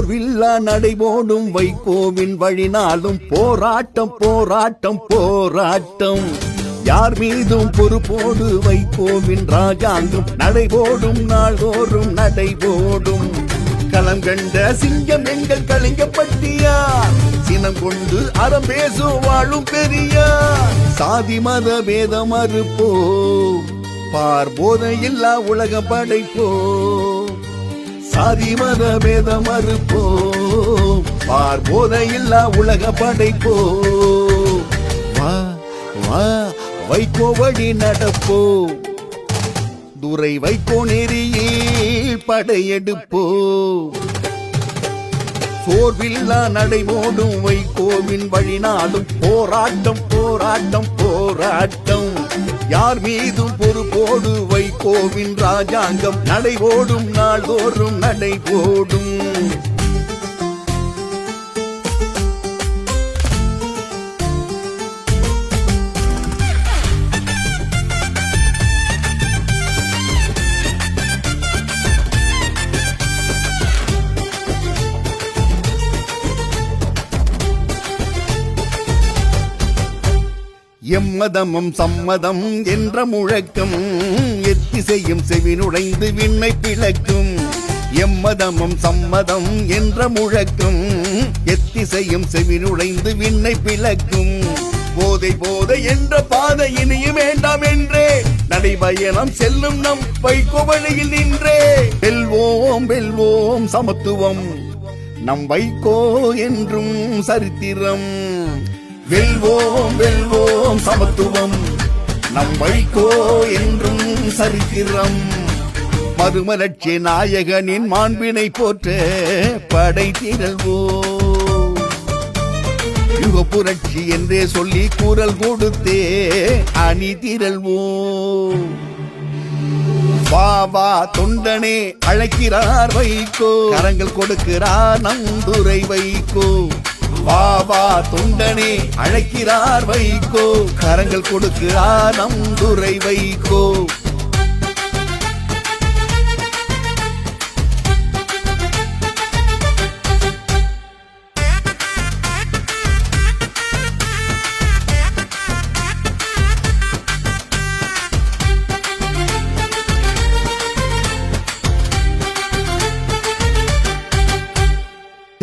சோர்வில்லா நடைபோடும் வைகோவின் வழினாலும் போராட்டம் போராட்டம் போராட்டம். யார் மீதும் பொறுப்போடு வைகோவின் ராஜாங்கம். நடைபோடும் நாள்தோறும் நடைபோடும். களம் கண்ட சிங்கம் எங்கள் கலிங்கப்பட்டியார். சினம் கொண்டு அறம் பேசும் வாழும் பெரியார். சாதி மத பேதம் அறுப்போ பார் போதையில்லா உலகம் படைப்போ சாதி மத பேதம் மறுப்போ பார் உலக படைப்போ வா வா வைகோ வழி நடப்போ துரை வைகோ நெறியில் படையெடுப்போ சோர்வில்லா நடைபோடும் வைகோவின் வழினாலும் போராட்டம் போராட்டம் போராட்டம். யார் மீதும் பொறுப்போடு வைகோவின் ராஜாங்கம். நடை ஓடும் நாள்தோறும் நடை போடும் எம்மதமும் சம்மதம் என்ற முழக்கம் எத்திசையும் செவினுடைந்து விண்ணை பிளக்கும். எம்மதமும் சம்மதம் என்ற முழக்கம் எத்திசையும் செவினுடைந்து விண்ணை பிளக்கும். போதை போதை என்ற பாதை இனியும் வேண்டாம் என்றே நடைபயணம் செல்லும் நம் வைகோவழியில் நின்றே. வெல்வோம் வெல்வோம் சமத்துவம் நம் வைகோ என்றும் சரித்திரம். வெல்வோம் வெல்வோம் சமத்துவம். நம் வைகோ என்றும் சரித்திரம். மறுமலட்சி நாயகனின் மாண்பினை போற்ற படை திரள்வோம். யுக புரட்சி என்றே சொல்லி கூறல் கொடுத்தே அணி திரள்வோம். வா வா தொண்டனே அழைக்கிறார் வைகோ. கரங்கள் கொடுக்கிறார் நந்துரை வைகோ. வா தொண்டனே அழைக்கிறார் வைகோ. கரங்கள் கொடுக்கிறார் நந்துரை வைகோ.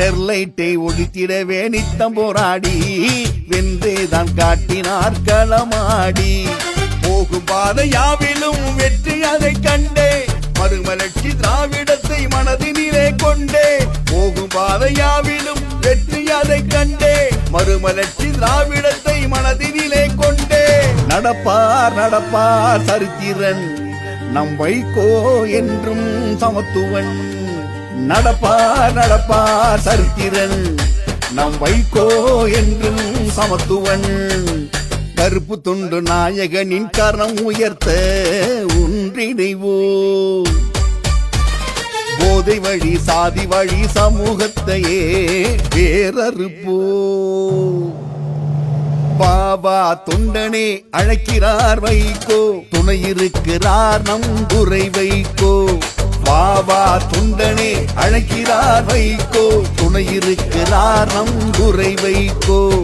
ஸ்டெர்லைட்டை ஒழித்திடவே நித்தம் போராடி வென்றேதான் காட்டினார் களமாடி. போகும் பாதை யாவிலும் வெற்றி அதை கண்டே மறுமலர்ச்சி திராவிடத்தை மனதினிலே கொண்டே. போகும் பாதை யாவிலும் வெற்றி அதை கண்டே மறுமலர்ச்சி திராவிடத்தை மனதினிலே கொண்டே. நடப்பார் நடப்பார் சரித்திரன் நம் வைகோ என்றும் சமத்துவன். நடப்பார் நடப்பார் சரித்திரன். நம் வைகோ என்றும் சமத்துவன். கருப்பு துண்டு நாயகனின் கரம் உயர்த்த ஒன்றிணைவோ. போதை வழி சாதி வழி சமூகத்தையே வேறறுப்போ. பாபா தொண்டனே அழைக்கிறார் வைகோ. துணை இருக்கிறார் நம் துரை வைகோ. பாபா துண்டனே அழைக்கிறார் வைகோ. துணை இருக்கிறார் நம் குறை வைகோ.